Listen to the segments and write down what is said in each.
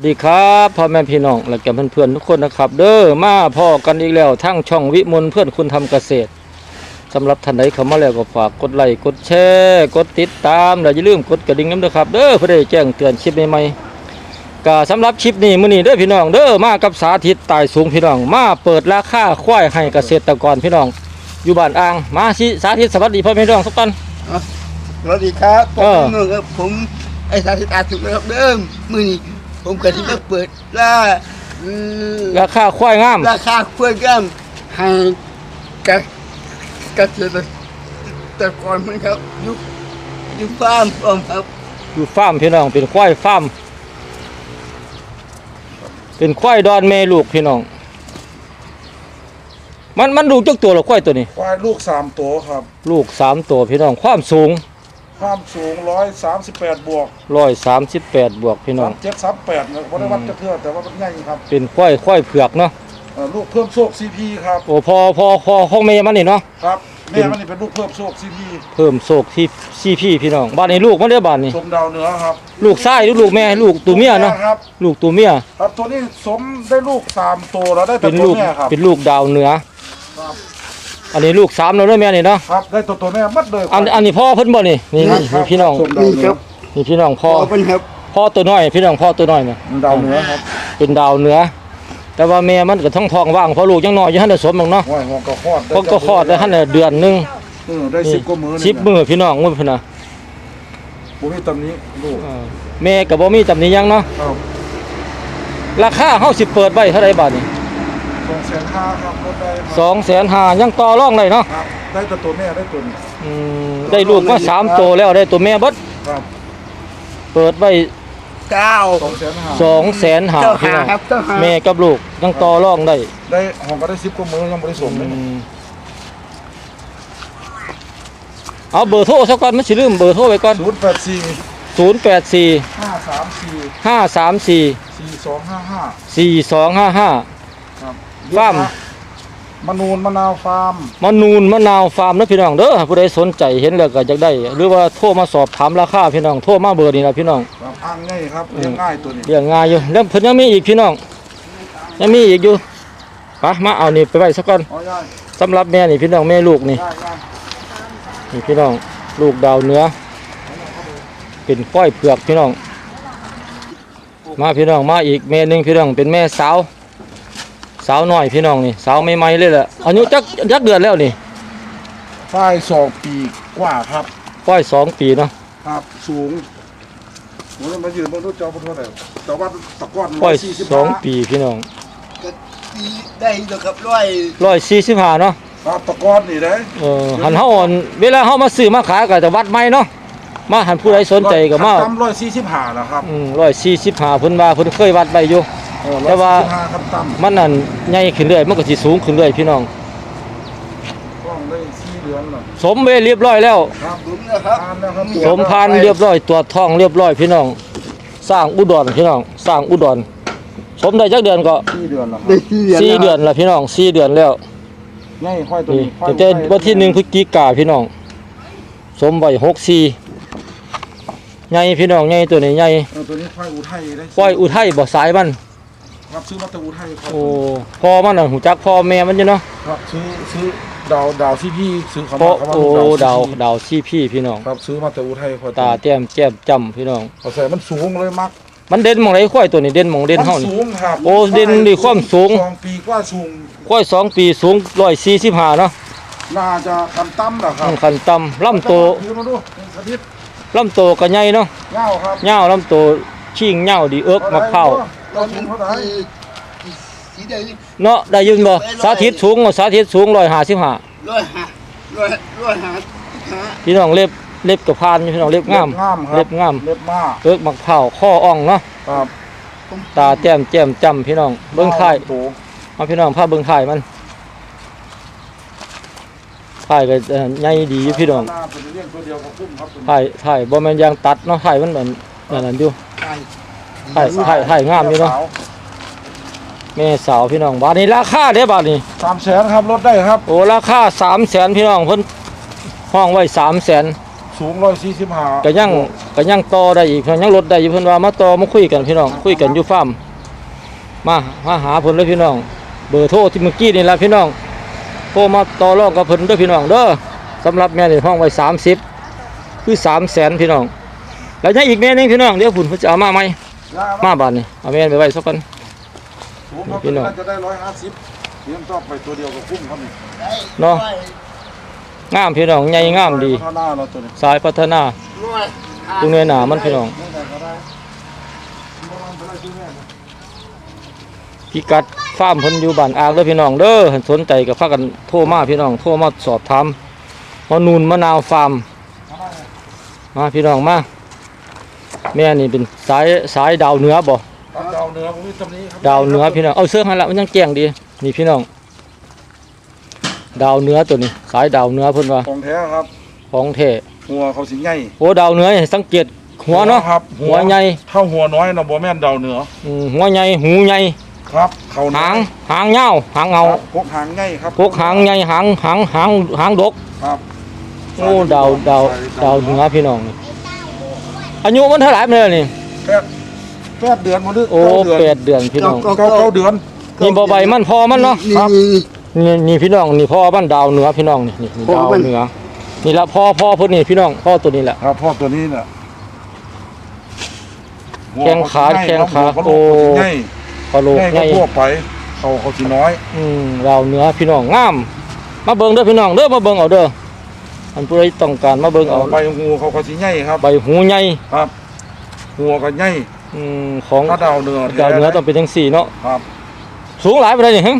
สวัสดีครับพ่อแม่พี่น้องและแก่เพื่อนๆทุกคนนะครับ เด้อมาพ่อกันอีกแล้วทั้งช่องวิมลเพื่อนคุณทำเกษตรสำหรับท่านใดเข้ามาแล้วก็ฝากกดไลค์กดแชร์กดติดตามและอย่าลืมกดกระดิ่งน้ำเด้อครับ เด้อเพื่อได้แจ้งเตือนคลิปใหม่ๆก็สำหรับคลิปนี้มื้อนี้เด้อพี่น้องเด้อมากับสาธิตตายสูงพี่น้อง มาเปิดราคาควายให้เกษตรกรพี่น้อง อยู่บ้านอ่างมาสิสาธิตสวัสดีพ่อแม่พี่น้องสักตอนสวัสดีครับผเออมนุ่นครับผมไอ้สาธิตอาสุขนะครับเดิมมือนี้ ผมเกิดที่จะเปิดล่าอืมราคาควายงาม ราคาเพื่อนกันให้กับเกษตรกรมันครับยุคยุคฟาร์มผมครับอยู่ฟาร์มพี่น้อง เป็นควายฟาร์มเป็นควายดอนแม่ลูกพี่น้อง มันมันลูกจักตัวละควายตัวนี้ ควายลูกสามตัวครับ ลูกสามตัวพี่น้องความสูง ความสูงร้อยสามสิบแปดบวกร้อยสามสิบแปดบวกพี่น้อสางมเจ็ดสามแปดนะวันได้วัดจะเทื่อแต่ว่ามันใหญ่ครับเป็นควายควายเผือกเนาะเอ่อลูกเพิ่มโชคซีพีครับโอ้พอพอพอห้องแม่มันนี่เนาะครับแม่มันนี่เป็นลูกเพิ่มโชคซีพีเพิ่มโศกที่ซีพี่พี่น้องบ้านนี้ลูกมันเรียบ้านนี้สมดาวเหนือครับลูกชายหรือลูกแม่ลูกตัวเมียเนาะครับ ลูกตัวเมียครับตัวนี้สมได้ลูกสามตัวแล้วได้แต่เป็นตัวลูกแม่ครับเป็นลูกดาวเหนือครับ อันนี้ลูกสามแล้วเด้อแม่นี่เนาะครับได้ตัวตัวแม่มัดเลยอันอันนี้พ่อเพิ่นบ่นี่นี่นี่นี่พี่น้องสมดาวนี่เหนืคอรับนี่พี่น้องพ่อพอเป็นครับ พ่อตัวน้อย พี่น้องพ่อตัวน้อยเนี่ยดาวเหนือครับเป็นดาวเหนือ แต่ว่าแม่มันก็ท้องทองว่างเพราะลูกยังน้อยอยู่หั่นได้สมบังเนาะห้อยหัวก็คลอดเพราะก็คลอดได้หั่นน่ะเดือนหนึงเออได้สิบกว่ามือสิบมื้อพี่น้องมื้อพุ่นน่ะผมมีตำหนี้ลูกเออแม่ก็บ่มีตำหนิหยังเนาะครับราคาเฮาสิเปิดไว้เท่าใดบาทนี่ สองแสนห้าครับลดได้ครับ250,000ยังต่อรองได้เนาะครับได้แต่ตัวแม่ได้ตัวนี้อืมได้ลูกมาสามโตวแล้วได้ตัวแม่เบิดครับเปิดไว้เก้าสองแสนห้า250,000เจ้าพี่หาน้องครับเจ้าหาแม่กับลูกยังต่อรองได้ได้ห้องก็ได้สิบกว่ามือยังไม่ได้ส่งเลยอืมเอาเบอร์โทรซะก่อนมันสิลืมเบอร์โทรไว้ก่อนศูนย์แปดสี่084ห้าสามสี่ห้าสามสี่สี่สองห้าห้าสี่สองห้าห้าครับ ฟาร์มมะนูนมะนาวฟาร์มมะนูนมะนาวฟาร์มนะพี่น้องเด้อผู้ใดสนใจเห็นแล้วก็อยากได้ หรือว่าโทรมาสอบถามราคาพี่น้องโทรมาเบอร์นี้นะพี่น้องครับอ้างง่ายครับเลี้ยงง่ายตัวนี้เรียงง่ายอยู่แล้วเพิ่นยังมีอีกพี่น้องยังมีอีกอยู่ไปมาเอานี่ไปไว้สักก่อนอ๋อย่ายสำหรับแม่นี่พี่น้องแม่ลูกนี่ย่ายย่ายนี่พี่น้องลูกดาวเหนื้อ เป็นก้อยเผือกพี่น้อง มาพี่น้องมาอีกแม่หนึงพี่น้องเป็นแม่สาว สาวน้อยพี่น้องนี่สาวใหม่ๆเลยแหละอายุจักจักเดือนแล้วนี่ฝ้ายสองปีกว่าครับก้อยสองปีเนาะครับสูงผมจะมายืนบนรถจอบนรถไหนแต่ว่าตะก้อนก้อยสี่สิบสองปีพี่น้องก็ตีได้เดียวกับร้อยร้อยสี่สิบห้าเนาะครับตะก้อนนี่ได้เออหันเฮาอ่อนเวลาเฮามาซื้อมาขายก็จะวัดไม่เนาะมาหันผู้ใดสนใจก็มาตั้มร้อยสี่สิบห้านะครับอืมร้อยสี่สิบห้าเพิ่นว่าเพิ่นเคยวัดไปอยู่เออ แต่ว่า145ครับตั้มมันนั่นใหญ่ขึ้นเรื่อยมันก็สิสูงขึ้นเรื่อยพี่น้องกล้องได้สี่เดือนแล้วสมเวเรียบร้อยแล้ว ครับผมนะครับทานแล้วครับสมพานเรียบร้อยตรวจท้องเรียบร้อยพี่น้อง สร้างอุดรพี่น้อง สร้างอุดร สมได้จักเดือนก็สี่เดือนแล้วครับได้สี่เดือนสี่เดือนละพี่น้องสี่เดือนแล้ว ง่ายค่อยตัวนี่นี้ค่อยตั้งแต่วันที่หนึ่งพฤศจิกาพี่น้อง สมไว้หกสี่ใหญ่พี่น้องใหญ่ตัวนี้ใหญ่เออตัวนี้ค่อยอุทัยได้ปล่อยอุทัยบ่สายมันค รับซื้อมาจากอุทัยครับโอ้พ่อมันน่ะหูจักพ่อแม่มันอยู่เนาะครับซื้อซื้อดาวดาวที่พี่ซื้อเขาพ่อมาเขาโอ้ว่าดาว CP ดาวซี่พี่พี่น้อง ครับซื้อมาจากอุทัยพอตาแต้มแก้มจำพี่น้องเขาใส่มันสูงเลยมักมันเด่นหมองไหนควายตัวนี้เด่นหมองเด่นเฮามันี่ สูงครับโอ้เด่นดิความสูง สองปีกว่าสูงควายสองปีสูงร้อยสี่สิบห้าเนาะน่าจะกันตั้มแหละครับขันต่ำลำโตยืนมาดูสาธิตลำโตก็ใหญ่เนาะเงาครับ เงาวลำโตชิงเงาวดีเอิกมะพร้าว เราสูงเท่าไหร่สีแดงนี่เนาะได้ยินบ่สาธิตสูงสาธิตสูงร้อยห้าสิบห้าร้อยหาร้อยร้อยหาหาพี่น้องเล็บเล็บกับพานอยู่พี่น้องเล็บงามงามครับเล็บงามเล็บมากเอิกมะพร้าวข้ออ่องเนาะครับตาแจ่มแจ่มจำพี่น้องเบิ้งถ่ายโตมาพี่น้องพาเบิ้งถ่ายมันถ่ายก็เอ่อใหญ่ดีอยู่พี่น้องหน้าเป็นเรื่องตัวเดียวกับพุ่มครับถ่ายถ่ายบ่แม่นยางตัดเนาะถ่ายมันแบบนั่นนั่นอยู่ ใช่ถ่ายถ่ายถ่ายงามอยู่เนาะแม่สาวพี่น้องบาทนี้ราคาเด้บาทนี้สามแสนครับลดได้ครับ โอ้ราคาสามแสนพี่น้องเพิ่นห้องไว้สามแสนสูงร้อยสี่สิบห้าก็ยังก็ยังต่อได้อีกเพิ่นยังลดได้อยู่เพิ่นว่ามาต่อมาคุยกันพี่น้องคุยกันอยู่ฟาร์มมามาหาเพิ่นเลยพี่น้อง เบอร์โทรที่เมื่อกี้นี่ล่ะพี่น้องโทรมาต่อรองกับเพิ่นเด้อพี่น้องเด้อสำหรับแม่นี่ห้องไว้30คือ300,000พี่น้อง แล้วยังอีกแม่หนึงพี่น้องเดี๋ยวพุ่นเพิ่นจะเอามาใหม่ มาบาดนี้เอาแม่นไปไว้สักกันสูงครับพี่น้องน่าจะได้ร้อยห้าสิบเตรียมต่อไปตัวเดียวกับคุ้มครับนี่เนาะงามพี่น้องใหญ่งามดี พัฒนาเราตัวนี้สายพัฒนาร้อยตรงเนื้อหนามันพี่น้องได้ได้ก็ได้บ่ต้องไปไล่ซื้อแม่นะพิกัดฟาร์มเพิ่นอยู่บ้านอางเด้อพี่น้องเด้อหันสนใจก็พากันโทรมาพี่น้องโทรมาสอบถามมานูนมะนาวฟาร์ม มาพี่น้องมา แม่นี่เป็นสายสายดาวเหนือบ่ครับดาวเหนือผมมีตำนี้ครับดาวเหนือพี่น้องเอาเสื้อหันละมันยังแจ้งดีนี่พี่น้อง ดาวเหนือตัวนี้สายดาวเหนือเพิ่นว่าของแท้ครับ ของแท้หัวเขาสิใหญ่โอ้ดาวเหนือนี่สังเกตหัวเนาะครับหัวใหญ่เท่าหัวน้อยนะบ่แม่นดาวเหนืออืมหัวใหญ่หูใหญ่ครับ เขาน้หาองยหางยาวหางเงาครับพวกหางใหญ่ครับพวกหางใหญ่หางหางหางหางดกครับ โอ้ดาวดาวดาวเหนือพี่น้องนี่ อายุมันเท่าไหร่มาแล้วนี่แปดแปดเดือนมันดื้โอ้เดือนแปดเดือนพี่น้องเก้าเก้าเดือนนี่บ่ใบมันพอมันเนาะนี่นี่นี่นี่พี่น้องนี่พ่อบ้านดาวเหนือพี่น้องนี่นี่นี่พ่อดาวมันเหนือนี่ละพ่อพ่อพุ่นนี่พี่น้องพ่อตัวนี้แหละครับพ่อตัวนี้น่ะหัวแข้งขาเขสิแข้งขาหัวเขาโอ้ใหญ่กะโหลกใหญ่ใหญ่ก็ทั่วไปเขาเขาสิน้อย อืมดาวเหนือพี่น้องงาม มาเบิ่งเด้อพี่น้องเด้อมาเบิ่งเอาเด้อ อันผู้ใดต้องการมาเบิ่งเอา ใบหูเขาเขาสิใหญ่ครับ ใบหูใหญ่ครับ หัวก็ใหญ่อืมของถ้าดาวเหนือดาวเหนือต้องเป็นจังซี่เนาะครับ สูงหลายปานใดนี่ฮะ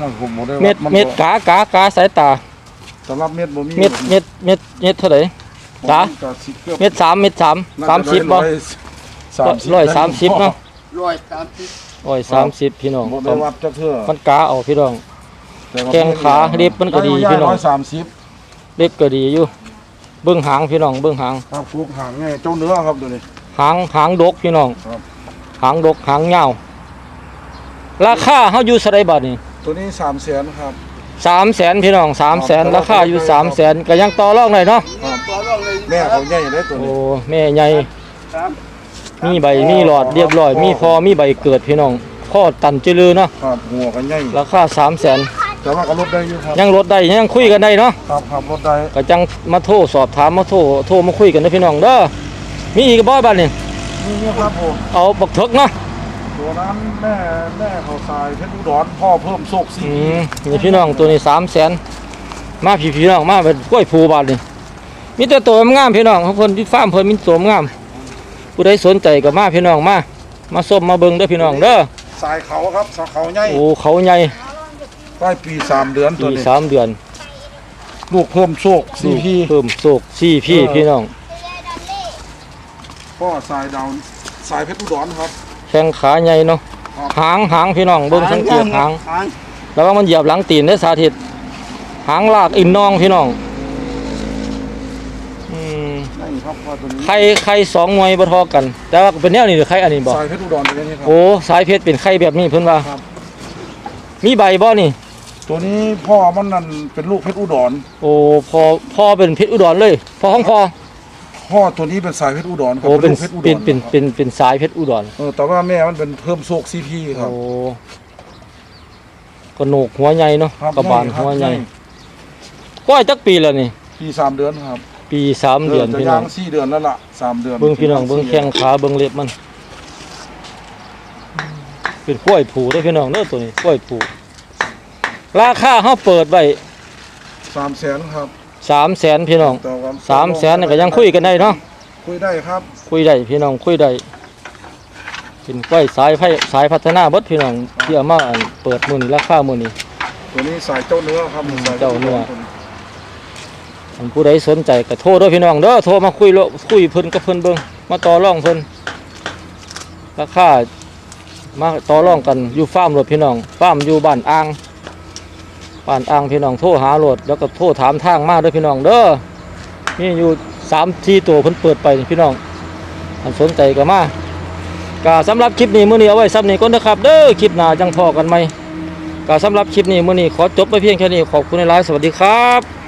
นั่นผมบ่ได้เม็ดวันเม็ดบ่กากากาสายตา สำหรับเม็ดบ่มีเม็ดเม็ดเม็ดเม็ดเท่าไหร่ ผมจ๋าก็สิกือบเม็ดสามเม็ดสามน่สามจะสิบได้บ่ร้อยร้อยสามสิบเนาะร้อยสามสิบร้อยสามสิบพี่น้องบ่ได้วัดจักเทื่อมันกาเอาพี่น้องต่ว่าแข้งขาเล็บมันก็ดีพี่น้อง ร้อยสามสิบ เล็บก็ดีอยู่เบื้องหางพี่น้องเบื้องหางครับฟลุกหางไงเจ้าเนื้อครับตัวนี้หางหางดกพี่น้องครับ หางดกหางยาวราคาเฮาอยู่สไดบาทนี่ตัวนี้สามแสนครับ สามแสนพี่น้องสามแสนราคาอยู่สามแสนก็ยังต่อรองได้เนาะครับต่อรองเลยแม่เขาใหญ่ได้ตัวโอ้นี้แม่ใหญ่ครับมีใบมีหลอดเรียบร้อย มีพอมีใบเกิดพี่น้องข้อตันเจริญเนาะครับหัวกันใหญ่ราคาสามแสน แต่ว่าก็ลดได้อยู่ครับยังลดได้ยังคุยกันได้เนาะครับครับลดได้ก็จังมาโทรสอบถามมาโทรโทรมาคุยกันนะพี่น้องเด้อมีอีกบ่บ้านนี่นี่เนี่ยครับผมเอาบักเถิกเนาะตัวนั้นแม่แม่เขาทรายเพชรอุดรพ่อเพิ่มโศกสีอืมนี่พี่น้องตัวนี้สามแสนมาพี่พี่น้องมาเป็นกล้วยผูบาทนี่มีแต่ตัวงามพี่น้องเขาเพิ่นที่ฟาร์มเพิ่นมีตัวงามผู้ใดสนใจก็มาพี่น้องมามาส้มมาเบิ่งเด้อพี่น้องเด้อทรายเขาครับสาเขาใหญ่โอ้เขาใหญ่ ใต้ปีสามเดือนตัวปีนี้สามเดือนลูกเพิ่มโศกซีพีเพิ่มโศกสี่พี่เออพี่น้องพ่อทรายดาวทรายเพชรอุดรครับ แข้งขาใหญ่เนาะครับหางหางพี่น้องเบิ่งสังเกตหาง หางแล้วว่ามันเหยียบหลังตีนได้อสาธิต หางลากอินนองพี่น้องอืมนี่ครับพ่อตัวนี้ไข่ไข่สองหน่วยบ่เทอกัน แต่ว่าเป็นแนวนี้หรือไข่อันนี้บ่ทรายเพชรอุดรตัวนี้ครับ โอ้สายเพชรเป็นไข่แบบนี้เพิ่นว่า ครับ มีใบบ่นี่ ตัวนี้พ่อมันนั่นเป็นลูกเพชรอุดร โอ้พอพ่อเป็นเพชรอุดรเลยพ่อของพ่อพ่อตัวนี้เป็นสายเพชรอุดรครับโอ้เป็นลูกเพชรอุดรเป็นเป็นครับเป็นเป็นสายเพชรอุดรเออแต่ว่าแม่มันเป็นเพิ่มโศกซีพีครับ โอ้กระโหนกหัวใหญ่เนาะครับกระบาลครับหัวใหญ่ก้อยจักปีแล้วนี่ ปีสามเดือนครับปีสามเดือนจะพี่น้ย่าองงสี่เดือนแล้วล่ะสามเดือนเบิ่งพี่น้องเบิ่งแข้งขาเบิ่งเล็บมัน เป็นกล้วยผูเด้อพี่น้องเด้อตัวนี้กล้วยผู ราคาเฮาเปิดไว้สามแสนครับ300,000พี่น้องต่อกัน300,000นี่ก็ยังคุยกันได้เนาะคุยได้ครับคุยได้พี่น้องคุยได้เป็นกล้วยสายไฟสายพัฒนาเบิดพี่น้องที่เอามาอันเปิดมื้อนี้ราคามื้อนี้ตัวนี้สายเจ้าเนื้อครับอืมสายเจ้าเนื้อ อันผู้ใดสนใจก็โทรเด้อพี่น้องเด้อโทรมาคุยโลคุยเพิ่นกับเพิ่นเบิ่งมาต่อรองเพิ่นราคามาต่อรองกันอยู่ฟาร์มรถพี่น้องฟาร์มอยู่บ้านอ่าง ป่านอ่างพี่น้องโทรหาโหลดแล้วก็โทรถามทางมาเด้อพี่น้องเด้อมีอยู่สามที่ตัวเพิ่นเปิดไปพี่น้องอันสนใจก็มาก็สำหรับคลิปนี้มื้อนี้เอาไว้ซ้ำนี้ก่อนนะครับ เด้อคลิปหน้าจังพอกันไหมก็สำหรับคลิปนี้มื้อนี้ขอจบไปเพียงแค่นี้ขอบคุณหลายสวัสดีครับ